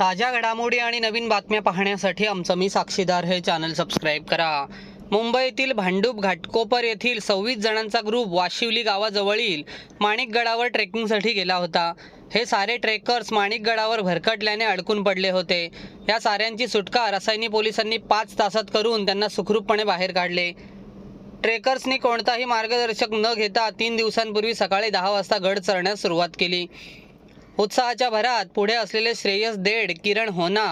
ताज्या घडामोडी आणि नवीन बातम्या पाहण्यासाठी आमचं मी साक्षीदार हे चॅनल सबस्क्राईब करा. मुंबईतील भांडूप घाटकोपर येथील सव्वीस जणांचा ग्रुप वाशिवली गावाजवळील माणिकगडावर ट्रेकिंगसाठी गेला होता. हे सारे ट्रेकर्स माणिकगडावर भरकटल्याने अडकून पडले होते. या साऱ्यांची सुटका रसायनी पोलिसांनी पाच तासात करून त्यांना सुखरूपपणे बाहेर काढले. ट्रेकर्सनी कोणताही मार्गदर्शक न घेता तीन दिवसांपूर्वी सकाळी दहा वाजता गड चढण्यास सुरुवात केली. उत्साहाच्या भरात पुढे असलेले श्रेयस देड किरण होना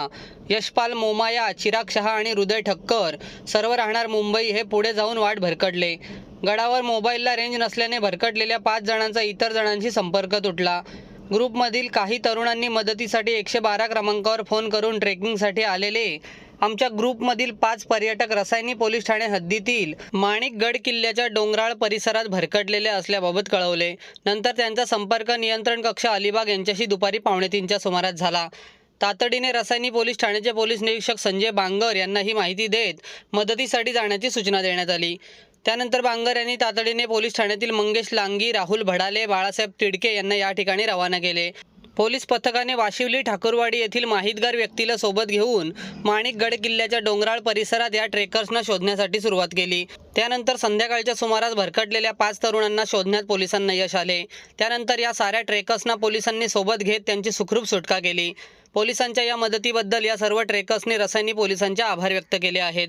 यशपाल मोमाया चिराग शहा आणि हृदय ठक्कर सर्व राहणार मुंबई हे पुढे जाऊन वाट भरकटले गडावर मोबाईलला रेंज नसल्याने भरकटलेल्या पाच जणांचा इतर जणांशी संपर्क तुटला. ग्रुपमधील काही तरुणांनी मदतीसाठी एकशे बारा क्रमांकावर फोन करून ट्रेकिंगसाठी आलेले. आमच्या ग्रुपमधील पाच पर्यटक रसायनी पोलीस ठाणे हद्दीतील माणिकगड किल्ल्याच्या डोंगराळ परिसरात भरकटलेले असल्याबाबत कळवले. नंतर त्यांचा संपर्क नियंत्रण कक्ष अलिबाग यांच्याशी दुपारी पावणे तीनच्या सुमारास झाला. तातडीने रसायनी पोलीस ठाण्याचे पोलीस निरीक्षक संजय बांगर यांना ही माहिती देत मदतीसाठी जाण्याची सूचना देण्यात आली. त्यानंतर बांगर यांनी तातडीने पोलीस ठाण्यातील मंगेश लांगी राहुल भडाले बाळासाहेब तिडके यांना या ठिकाणी रवाना केले. पोलीस पथकाने वाशिवली ठाकूरवाडी येथील माहितगार व्यक्तीला सोबत घेऊन माणिकगड किल्ल्याच्या डोंगराळ परिसरात या ट्रेकर्सना शोधण्यासाठी सुरुवात केली. त्यानंतर संध्याकाळच्या सुमारास भरकटलेल्या पाच तरुणांना शोधण्यात पोलिसांना यश आले. त्यानंतर या साऱ्या ट्रेकर्सना पोलिसांनी सोबत घेत त्यांची सुखरूप सुटका केली. पोलिसांच्या या मदतीबद्दल या सर्व ट्रेकर्सने रसायनी पोलिसांचे आभार व्यक्त केले आहेत.